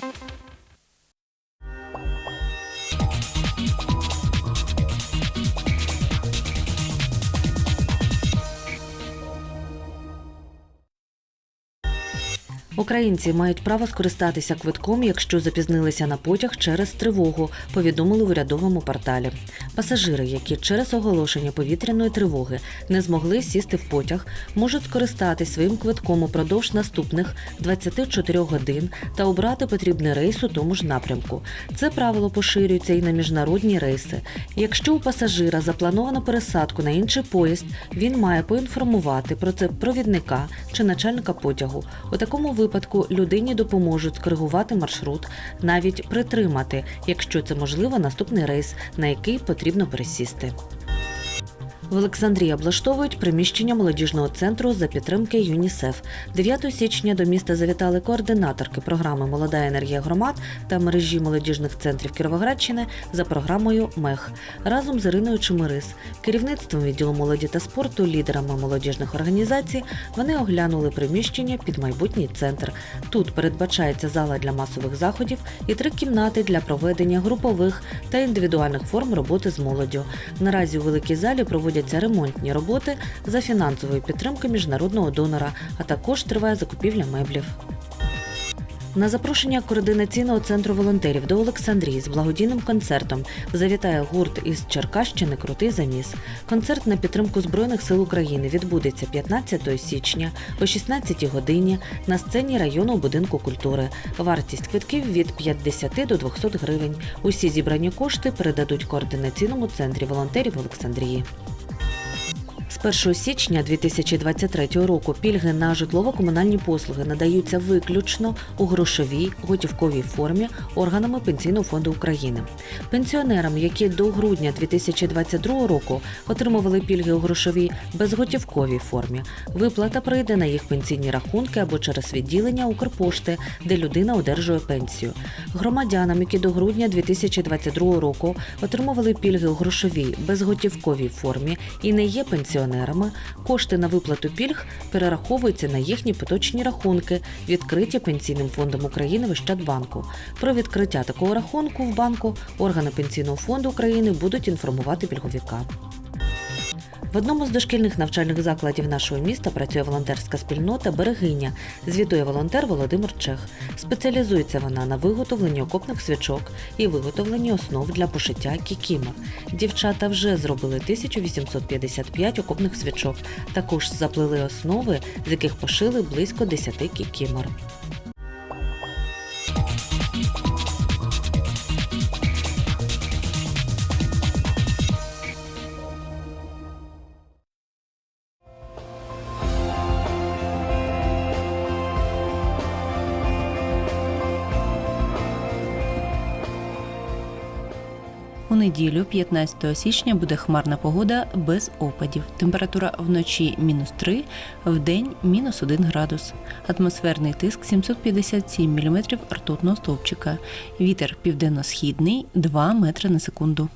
Bye. Українці мають право скористатися квитком, якщо запізнилися на потяг через тривогу, повідомили в урядовому порталі. Пасажири, які через оголошення повітряної тривоги не змогли сісти в потяг, можуть скористатись своїм квитком упродовж наступних 24 годин та обрати потрібний рейс у тому ж напрямку. Це правило поширюється і на міжнародні рейси. Якщо у пасажира заплановано пересадку на інший поїзд, він має поінформувати про це провідника чи начальника потягу. У такому випадку людині допоможуть скоригувати маршрут, навіть притримати, якщо це можливо, наступний рейс, на який потрібно пересісти. В Олександрії облаштовують приміщення молодіжного центру за підтримки ЮНІСЕФ. 9 січня до міста завітали координаторки програми Молода енергія громад та мережі молодіжних центрів Кіровоградщини за програмою МЕХ разом з Іриною Чимирис, керівництвом відділу молоді та спорту, лідерами молодіжних організацій. Вони оглянули приміщення під майбутній центр. Тут передбачається зала для масових заходів і три кімнати для проведення групових та індивідуальних форм роботи з молоддю. Наразі у великій залі проводяться ремонтні роботи за фінансової підтримки міжнародного донора, а також триває закупівля меблів. На запрошення координаційного центру волонтерів до Олександрії з благодійним концертом завітає гурт із Черкащини Крутий заміс. Концерт на підтримку Збройних сил України відбудеться 15 січня о 16 годині на сцені районного будинку культури. Вартість квитків від 50 до 200 гривень. Усі зібрані кошти передадуть координаційному центрі волонтерів Олександрії. З 1 січня 2023 року пільги на житлово-комунальні послуги надаються виключно у грошовій готівковій формі органами Пенсійного фонду України. Пенсіонерам, які до грудня 2022 року отримували пільги у грошовій безготівковій формі, виплата прийде на їх пенсійні рахунки або через відділення Укрпошти, де людина одержує пенсію. Громадянам, які до грудня 2022 року отримували пільги у грошовій безготівковій формі і не є пенсіонерами, кошти на виплату пільг перераховуються на їхні поточні рахунки, відкриті Пенсійним фондом України в Ощадбанку. Про відкриття такого рахунку в банку органи Пенсійного фонду України будуть інформувати пільговіка. В одному з дошкільних навчальних закладів нашого міста працює волонтерська спільнота Берегиня, звітує волонтер Володимир Чех. Спеціалізується вона на виготовленні окопних свічок і виготовленні основ для пошиття кікімор. Дівчата вже зробили 1855 окопних свічок. Також заплели основи, з яких пошили близько 10 кікімор. У неділю, 15 січня, буде хмарна погода без опадів. Температура вночі мінус 3, в день мінус 1 градус. Атмосферний тиск 757 мм ртутного стовпчика. Вітер південно-східний 2 метри на секунду.